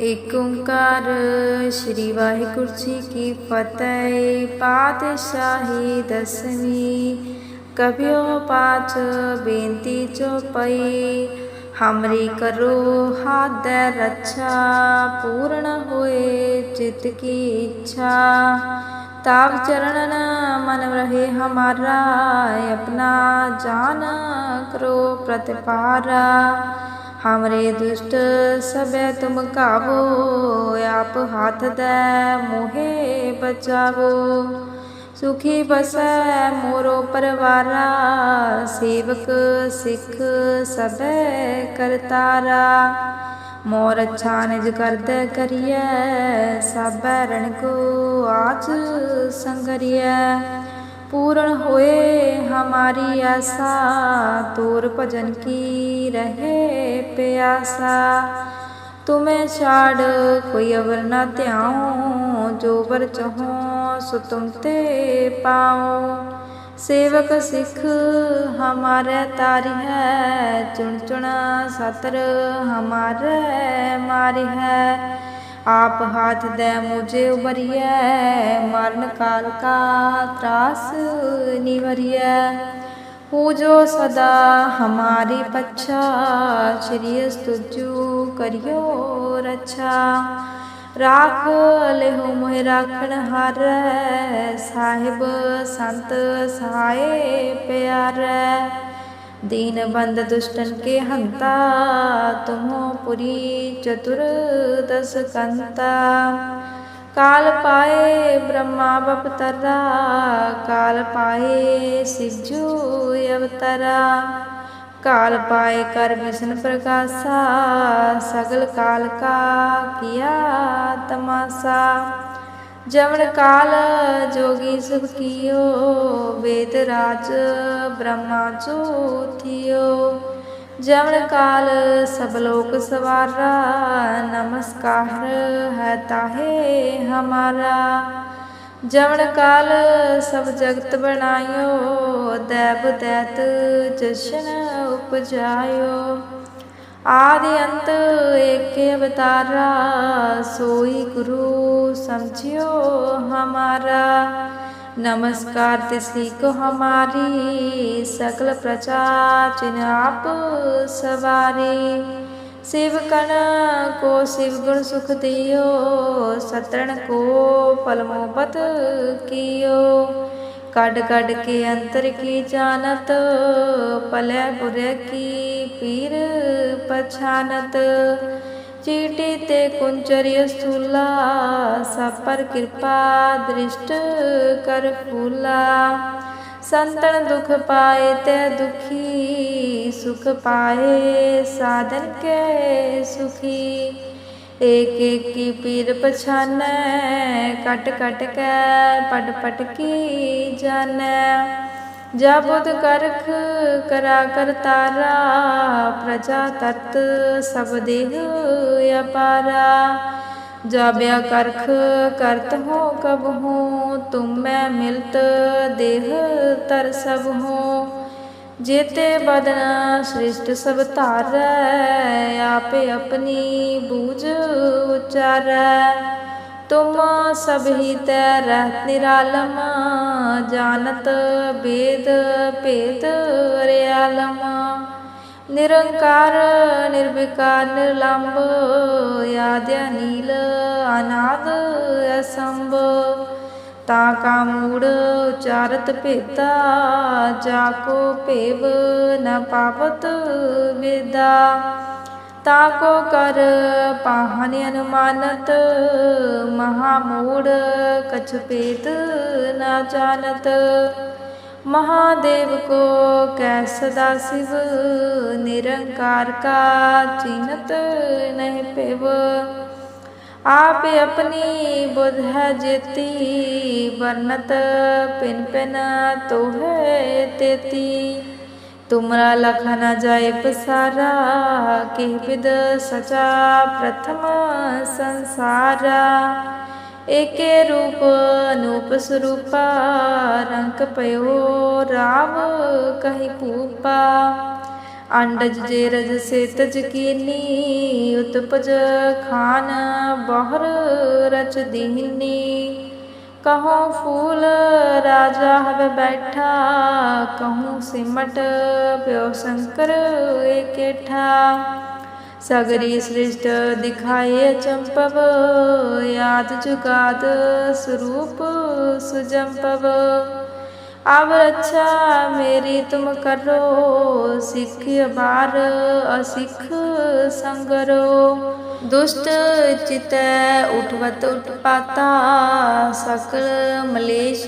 ਏਕ ਓੰਕਾਰ, ਸ੍ਰੀ ਵਾਹਿਗੁਰੂ ਜੀ ਕੀ ਫਤਿਹ। ਪਾਤਸ਼ਾਹੀ ਦਸਵੀਂ ਕਬਿਓ ਪਾਚ ਬੇਨਤੀ ਜੋ ਪਈ, ਹਮਰੀ ਕਰੋ ਹਾਦ ਰੱਛਾ, ਪੂਰਨ ਹੋਏ ਚਿਤ ਕੀ ਇੱਛਾ। ਤਾਪ ਚਰਨ ਮਨ ਰਹੇ ਹਮਾਰਾ, ਆਪਣਾ ਜਾਨ ਕਰੋ ਪ੍ਰਤਿਪਾਰਾ। ਹਮਰੇ ਦੁਸ਼ਟ ਸਭੈ ਤੁਮ ਕਾਵੋ ਆਪ ਹੱਥ ਦੈ ਮੋਹੇ ਬਚਾਵੋ। ਸੁਖੀ ਬਸੈ ਮੋਰੋ ਪਰਵਾਰਾ, ਸੇਵਕ ਸਿੱਖ ਸਭੈ ਕਰਤਾਰਾ। ਮੋਰ ਅੱਛਾ ਨਿਜ ਕਰਦ ਕਰੀਐ ਸਭੈ ਰਣ ਕੋ ਆਚ ਸੰਗਰੀਐ। पूर्ण होए हमारी आशा तोर भजन की रहे प्यासा तुम्हें छाड़ कोई अवर न त्याओ जो वर चहो सो तुम ते पाओ सेवक सिख हमारे तारी है चुन चुन सतर हमारे मारी है ਆਪ ਹਾਥ ਦੇ ਮੁਝੇ ਉਬਰੀਐ ਮਰਨ ਕਾਲ ਕਾ ਤਰਾਸ ਨਿਵਰੀਐ। ਹੋ ਜੋ ਸਦਾ ਹਮਾਰੀ ਪੱਛਾ, ਸ਼੍ਰੀ ਤੁਜੂ ਕਰਿਓ ਰੱਛਾ। ਰਾਖ ਲੇਹੁ ਮੋਹਿ ਰਾਖਣ ਹਰ, ਸਾਹਿਬ ਸੰਤ ਸਹਾਏ ਪਿਆਰੇ। दीनबन्ध दुष्टन के हन्ता तुमो पुरी चतुर्दश कंता काल पाए ब्रह्मा बपतरा काल पाए शिवजू अवतरा काल पाए कर विष्ण प्रकाशा सगल काल का किया तमाशा ਜਮਨ ਕਾਲ ਜੋਗੀ ਸੁਖ ਕੀਓ, ਵੇਦ ਰਾਜ ਬ੍ਰਹਮਾ ਜੋਤਿਓ ਜਮਨ ਕਾਲ ਸਭ ਲੋਕ ਸਵਾਰਾ, ਨਮਸਕਾਰ ਹੈ ਤਾਹੇ ਹਮਾਰਾ। ਜਮਨ ਕਾਲ ਸਭ ਜਗਤ ਬਣਾਇਓ, ਦੇਵ ਦੈਤ ਜਸ਼ਨ ਉਪਜਾਇਓ। उपजायो आदि अंत एक अवतारा सोई गुरु समझियो हमारा नमस्कार तिसली को हमारी सकल प्रजा चिन आप सवारी शिव कण को शिव गुण सुख दियो सतरण को पलमोपत कियो कड कड के अंतर की जानत पलै बुरे की पीर ਪਛਾਨਤ। ਚੀਟੀ ਤੇ ਕੁੰਚਰਿ ਸੂਲਾ ਸਾਪਰ ਕਿਰਪਾ ਦ੍ਰਿਸ਼ਟ ਕਰ ਫੂਲਾ। ਸੰਤਨ ਦੁਖ ਪਾਏ ਤੇ ਦੁਖੀ, ਸੁਖ ਪਾਏ ਸਾਧਨ ਕੇ ਸੁਖੀ। ਏਕ ਏਕੀ ਪੀਰ ਪਛਾਨੈ ਕਟ ਕਟ ਕੈ ਪਟ ਪਟ ਕੀ ਜਾਣੈ। ਜਾ ਬੁਧ ਕਰਖ ਕਰਾ ਕਰਤਾਰਾ ਪ੍ਰਜਾ ਤਤ ਸਭ ਦੇਹ ਅਪਾਰਾ। ਜਾ ਬਿਆ ਕਰਖ ਕਰਤ ਹੋ ਕਬ ਹੋ, ਤੁਮ ਮੈਂ ਮਿਲਤ ਦੇਹ ਤਰ ਸਭ ਹੋ। ਜੇਤੇ ਬਦਨਾ ਸ੍ਰਿਸ਼ਟ ਸਭ ਧਾਰੈ, ਆਪੇ ਆਪਣੀ ਬੂਝ ਉਚਾਰੈ। तुम सब ही रहत निरालम जानत वेद पेद अरियालम निरंकार निर्विकार निर्लंब याद्य नील अनाद असंभ ताका मूड उचारत पेता जाको पेव न पावत वेदा ताको कर पाहन अनुमानत महामूड कछ पेत न जानत महादेव को कै सदा शिव निरंकार का चिन्हत नहीं पेव आप अपनी बुध है जेती वर्णत पिन पिन तो है तेती તુમરા લખાના જાય પસારા કેહવિદ સચા પ્રથમ સંસારા એકે રૂપ અનુપ સ્વરૂપા રંક પયો રામ કહી પૂપા અંડજ જે રજ સે તજ કીની ઉતપજ ખાન બહર રચ દીની કહો ફૂલ ਬੈਠਾ ਕਹੂੰ ਸਿਮਟ ਪਿਓ ਸ਼ੰਕਰ ਏਕੇਠਾ। ਸਗਰੀ ਸ੍ਰਿਸ਼ਟ ਦਿਖਾਏ ਚੰਪਵ ਯਾਦ ਜੁਗਾਦ ਸਰੂਪ ਸੁਜੰਪਵ। ਅਬ ਰੱਛਾ ਮੇਰੀ ਤੁਮ ਕਰੋ, ਸਿੱਖ ਬਾਰ ਅਸਿੱਖ ਸੰਗਰੋ। ਦੁਸ਼ਟ ਚਿਤੈ ਉਠਵਤ ਉਟਪਾਤਾ, ਸਕਲ ਮਲੇਸ਼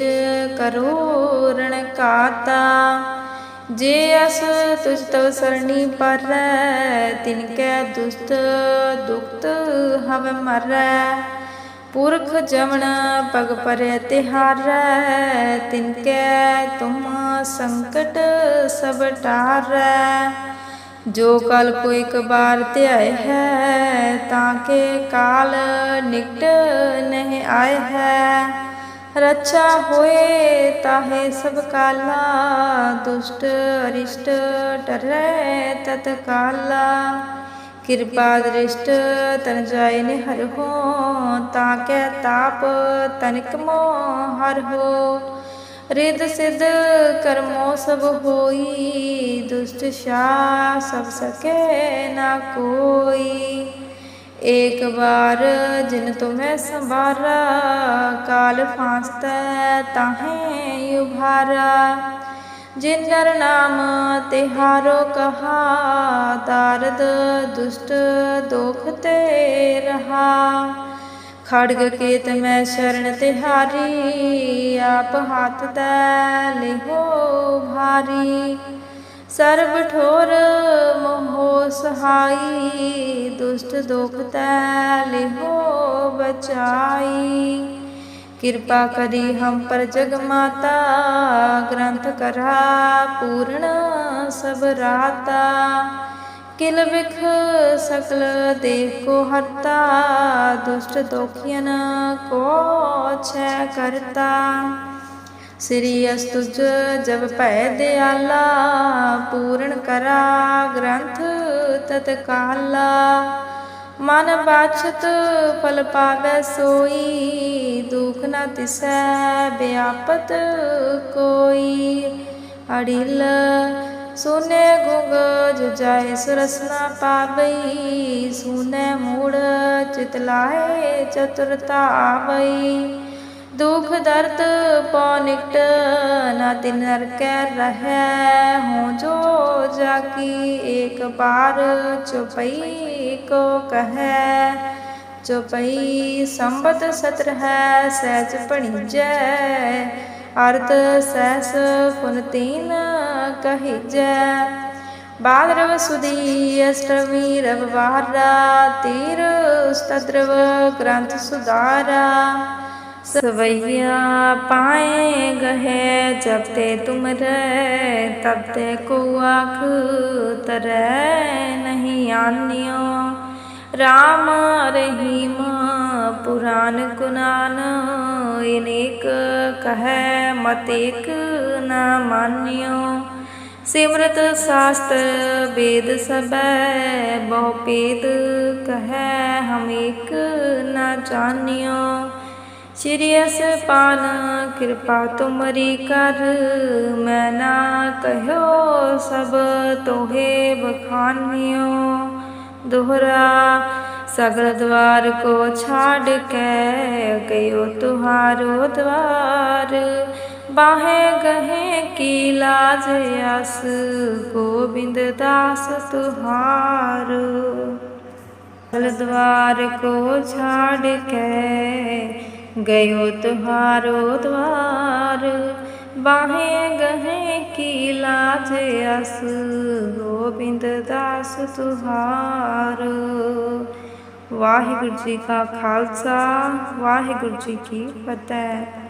ਕਰੋ ਰਣ ਕਾਤਾ ਜੇ ਅਸ ਤੁਜ ਤਵ ਸਰਣੀ ਪਰੈ, ਤਿਨ ਕੈ ਦੁਸਤ ਦੁਖਤ ਹਵ ਮਰੈ। ਪੁਰਖ ਜਮਨ ਪਗ ਪਰੈ ਤਿਹਾਰੈ ਤਿਨ ਕੈ ਤੁਮ ਸੰਕਟ ਸਭ ਟਾਰੈ। ਜੋ ਕਲ ਕੋ ਇਕ ਬਾਰ ਧਿਆਏ ਹੈ, ਤਾਂ ਕੇ ਕਾਲ ਨਿਕਟ ਨਹੀਂ ਆਏ ਹੈ। ਰੱਛਾ ਹੋਏ ਤਾਹੇ ਸਭ ਕਾਲਾ, ਦੁਸ਼ਟ ਅਰਿਸ਼ਟ ਡਰੈ ਤਤ ਕਾਲਾ ਕਿਰਪਾ ਦ੍ਰਿਸ਼ਟ ਤਨ ਜਾਏ ਨੇ ਹਰ ਹੋ, ਤਾਂ ਕੈ ਤਾਪ ਤਨਿਕ ਮੋ ਹਰ ਹੋ। ਰਿਦ ਸਿਧ ਕਰਮੋ ਸਭ ਹੋਈ, ਦੁਸ਼ਟ ਸ਼ਾ ਸਭ ਸਕੇ ਨਾ ਕੋਈ। ਇੱਕ ਵਾਰ ਜਿਨ ਤੁਮੈ ਸੰਭਾਰਾ, ਕਾਲ ਫਾਂਸਤੈ ਤਾਹੇ ਉਭਾਰਾ। ਜਿਨ ਨਰ ਨਾਮ ਤਿਹਾਰੋ ਕਹਾ ਦਾਰਦ ਦੁਸ਼ਟ ਦੁਖ ਤੇ ਰਹਾ। ਖੜਗ ਕੇਤ ਮੈਂ ਸ਼ਰਨ ਤਿਹਾਰੀ ਆਪ ਹੱਥ ਤੈ ਲਿਹੋ ਭਾਰੀ। ਸਰਬ ਠੋਰ ਮੋਹ ਸਹਾਈ, ਦੁਸ਼ਟ ਦੁਖ ਤੈ ਲਿਹੋ ਬਚਾਈ। ਕਿਰਪਾ ਕਰੀ ਹਮ ਪਰ ਜਗ ਮਾਤਾ, ਗ੍ਰੰਥ ਕਰਾ ਪੂਰਨ ਸਭ ਰਾਤਾ। ਕਿਲ ਵਿਖ ਸਕਲ ਦੇਖ ਕੋ ਹਰਤਾ, ਦੁਸ਼ਟ ਦੋਖੀਨ ਕੋ ਛੈ ਕਰਤਾ। ਸ੍ਰੀ ਅਸਤੁਜ ਜਬ ਭੈ ਦਿਆਲਾ, ਪੂਰਨ ਕਰਾ ਗ੍ਰੰਥ ਤਤਕਾਲਾ। ਮਨ ਬਾਛਤ ਫਲ ਪਾਵੈ ਸੋਈ, ਦੁਖ ਨਾ ਤਿਸੈ ਬਿਆਪਤ ਕੋਈ। ਅੜਿਲ ਸੁਨੇ ਗੁੰਗ ਜੁਜਾਏ ਸੁਰਸਨਾ ਪਾਵਈ, ਸੁਨੇ ਮੂੜ ਚਿਤ ਲਾਏ ਚਤੁਰਤਾ ਆਵਈ ਦੁਖ ਦਰਦ ਪਉ ਨਿਕਟ, ਨਾ ਤਿਨ ਨਰਕੈ ਰਹੈ ਹੋ ਜੋ ਜਾਕੀ ਏਕ ਬਾਰ ਚੁਪਈ। ਕੋ ਕਹੈ ਚੁਪਈ ਸੰਬਤ ਸਤਰ ਹੈ ਸਹਿਜ ਭਣੀਜੈ। ਅਰਧ ਸਹਿਸ ਫੁਨ ਤੀਨ ਕਹੀਜੈ। ਬਾਦਰਵ ਸੁਦੀ ਅਸ਼ਟਮੀ ਰਵਵਾਰਾ ਤੀਰ ਉਸਤਦਰਵ ਗ੍ਰੰਥ ਸੁਧਾਰਾ। ਸਵਈਆ ਪਾਏ ਗਹਿ, ਜਬ ਤੇ ਤੁਮ ਰਹਿ, ਤਬ ਤੇ ਕੋ ਆਖ ਤਰੈ ਨਹੀਂ ਆਨਿਓ ਰਾਮ ਰਹੀਮ ਪੁਰਾਨ ਗੁਨਾਨ, ਇਨੇਕ ਕਹੈ, ਮਤ ਏਕ ਨਾ ਮਾਨਿਓ ਸਿਮਰਤ ਸਾਸਤਰ ਵੇਦ ਸਬੈ ਬਹੁ ਪੇਦ ਕਹੈ, ਹਮ ਏਕ ਨਾ ਜਾਣਿਓ ਸ਼੍ਰੀ ਅਸਪਾਨ ਕਿਰਪਾ ਤੁਮਰੀ ਕਰ। ਮੈਂ ਨਾ ਕਹਿਓ ਸਭ ਤੋਹੇ ਬਖਾਨਿਓ। ਦੋਹਰਾ ਸਗਲ ਦਵਾਰ ਕੋ ਛਾੜ ਕੇ ਗਇਓ ਤੁਹਾਰੋ ਦਵਾਰ। ਬਾਹੇ ਗਹੇ ਕੀ ਲਾਜ ਅਸ, ਗੋਬਿੰਦ ਦਾਸ ਤੁਹਾਰ। ਸਗਲ ਦਵਾਰ ਕੋ ਛਾੜ ਕੇ ਗਇਓ ਤੁਹਾਰੋ ਦਵਾਰ ਬਾਹੇ ਗਹੇ ਕੀ ਲਾਜ ਅਸ, ਗੋਬਿੰਦ ਦਾਸ ਤੁਹਾਰ। ਵਾਹਿਗੁਰੂ ਜੀ ਕਾ ਖਾਲਸਾ, ਵਾਹਿਗੁਰੂ ਜੀ ਕੀ ਫਤਿਹ।